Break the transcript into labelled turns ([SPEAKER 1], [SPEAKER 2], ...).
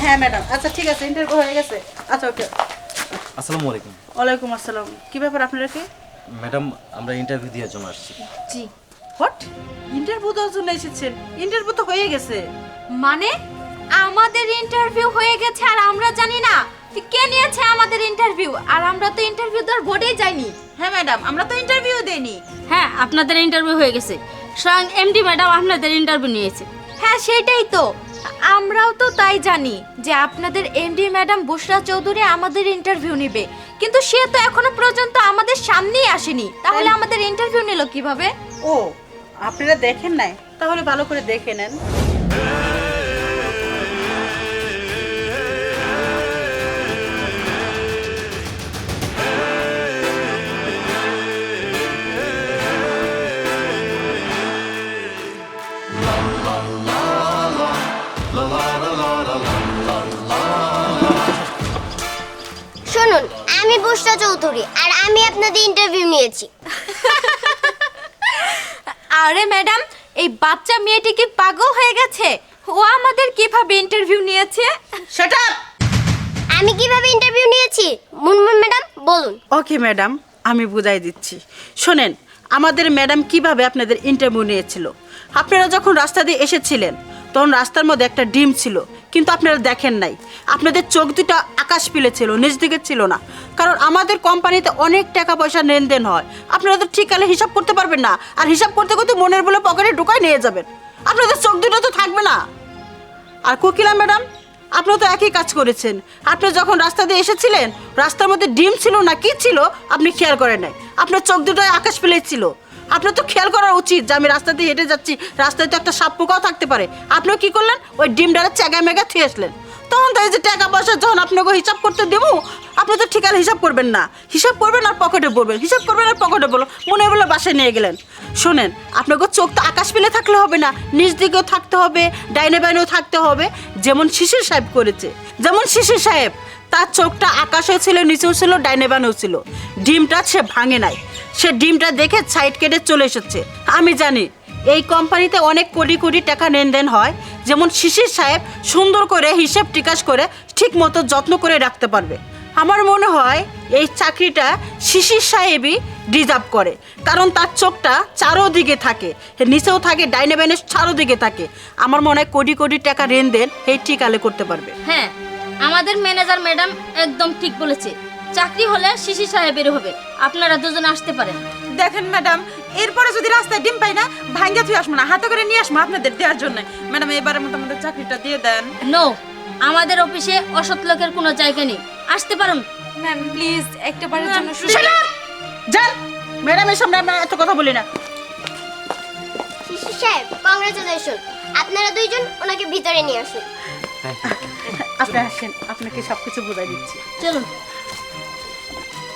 [SPEAKER 1] হ্যাঁ ম্যাডাম। আচ্ছা ঠিক আছে ইন্টারভিউ হয়ে গেছে। আচ্ছা ওকে
[SPEAKER 2] আসসালামু আলাইকুম।
[SPEAKER 1] ওয়ালাইকুম আসসালাম। কি ব্যাপার আপনারা কি?
[SPEAKER 2] ম্যাডাম আমরা ইন্টারভিউ দেওয়ার জন্য আসছি।
[SPEAKER 3] জি।
[SPEAKER 1] হোয়াট ইন্টারভিউ দেওয়ার জন্য এসেছেন? ইন্টারভিউ তো হয়ে গেছে।
[SPEAKER 3] মানে? আমাদের ইন্টারভিউ হয়ে গেছে আর আমরা জানি না। কে নিয়েছে আমাদের ইন্টারভিউ আর আমরা তো ইন্টারভিউ দেওয়ার বোর্ডেই যাইনি।
[SPEAKER 1] হ্যাঁ ম্যাডাম আমরা তো ইন্টারভিউ দেইনি।
[SPEAKER 4] হ্যাঁ আপনাদের ইন্টারভিউ হয়ে গেছে। স্বয়ং এমডি ম্যাডাম আপনাদের ইন্টারভিউ নিয়েছে।
[SPEAKER 3] হ্যাঁ সেটাই তো। আমরাও তো তাই জানি যে আপনাদের এমডি ম্যাডাম বুশরা চৌধুরী আমাদের ইন্টারভিউ নেবে। কিন্তু সে তো এখনও পর্যন্ত আমাদের সামনেই আসেনি। তাহলে আমাদের ইন্টারভিউ নিল কীভাবে?
[SPEAKER 1] ও, আপনারা দেখেন নাই? তাহলে ভালো করে দেখে নেন।
[SPEAKER 5] আমি বুষ্টা চৌধুরী আর আমি আপনাদের ইন্টারভিউ নিয়েছি।
[SPEAKER 3] আরে ম্যাডাম এই বাচ্চা মেয়েটি কি পাগল হয়ে গেছে? ও আমাদের কীভাবে ইন্টারভিউ নিয়েছে?
[SPEAKER 1] সেটা
[SPEAKER 5] আমি কীভাবে ইন্টারভিউ নিয়েছি? মুনমুন ম্যাডাম বলুন।
[SPEAKER 1] ওকে ম্যাডাম আমি বুঝাই দিচ্ছি। শোনেন আমাদের ম্যাডাম কীভাবে আপনাদের ইন্টারভিউ নিয়েছিল? আপনারা যখন রাস্তা দিয়ে এসেছিলেন তখন রাস্তার মধ্যে একটা ডিম ছিল। কিন্তু আপনারা দেখেন নাই। আপনাদের চোখ দুটো আকাশ পিলে ছিল নিজ দিকে ছিল না। কারণ আমাদের কোম্পানিতে অনেক টাকা পয়সা লেনদেন হয়। আপনারা তো ঠিক কালে হিসাব করতে পারবেন না। আর হিসাব করতে করতে মনের বলে পকেটে ঢুকায় নিয়ে যাবেন। আপনাদের চোখ দুটো তো থাকবে না। আর কোকিলা ম্যাডাম, আপনিও তো একই কাজ করেছেন। আপনি যখন রাস্তা দিয়ে এসেছিলেন, রাস্তার মধ্যে ডিম ছিল না, কি ছিল, আপনি খেয়াল করেন নাই। আপনার চোখ দুটো আকাশ পেলে ছিল। আপনার তো খেয়াল করা উচিত যে আমি রাস্তা দিয়ে হেঁটে যাচ্ছি। রাস্তায় তো একটা সাপ পোকাও থাকতে পারে। আপনিও কি করলেন? ওই ডিমটারে চ্যাগা মেগা থুয়ে আসলেন। তখন তো এই যে টাকা পয়সা যখন আপনাকে হিসাব করতে দেবো, আপনি তো ঠিকানা হিসাব করবেন না। হিসাব করবেন আর পকেটে পড়বেন হিসাব করবেন আর পকেটে বলো মনে বলে বাসায় নিয়ে গেলেন। শোনেন আপনাকে চোখ তো আকাশ পেলে থাকলে হবে না। নিচ দিকেও থাকতে হবে, ডাইনে বাইনেও থাকতে হবে। যেমন শিশির সাহেব করেছে। যেমন শিশির সাহেব, তার চোখটা আকাশেও ছিল, নিচেও ছিল, ডাইনে বানেও ছিল। ডিমটা সে ভাঙে নাই। সে ডিমটা দেখে সাইড কেটে চলে এসেছে। আমি জানি, এই কোম্পানিতে অনেক কোটি কোটি টাকা লেনদেন হয়, যেমন শিশির সাহেব সুন্দর করে হিসেব টিকাস করে ঠিক মতো যত্ন করে রাখতে পারবে। আমার মনে হয় এই চাকরিটা শিশির সাহেবই ডিজার্ভ করে, কারণ তার চোখটা চারোদিকে থাকে, নিচেও থাকে, ডাইনে বাইনে চারোদিকে থাকে। আমার মনে হয় কোটি কোটি টাকা লেনদেন এই ঠিকালে করতে পারবে।
[SPEAKER 4] হ্যাঁ আমাদের ম্যানেজার ম্যাডাম একদম ঠিক বলেছে। চাকরি হলে শিশি সাহেবের হবে। আপনারা দুজন আসতে পারেন।
[SPEAKER 1] দেখেন ম্যাডাম এরপরে যদি রাস্তায় ডিম পাই না ভাঙ্গা তুই আসব না হাতে করে নিয়ে আসব আপনাদের দেওয়ার জন্য। ম্যাডাম এবারের মতো আমাদের চাকরিটা দিয়ে দেন।
[SPEAKER 4] নো আমাদের অফিসে অসৎ লোকের কোনো জায়গা নেই। আসতে পারেন?
[SPEAKER 3] ম্যাম প্লিজ একটা বারের জন্য
[SPEAKER 1] যান! ম্যাডামের সামনে আমরা এত কথা বলি না।
[SPEAKER 5] শিশির সাহেব কংগ্রেচুলেশন আপনারা দুইজন ওনাকে ভিতরে নিয়ে আসুন।
[SPEAKER 1] আপনি আসেন আপনাকে সব কিছু বোঝাই দিচ্ছি।
[SPEAKER 4] চলুন।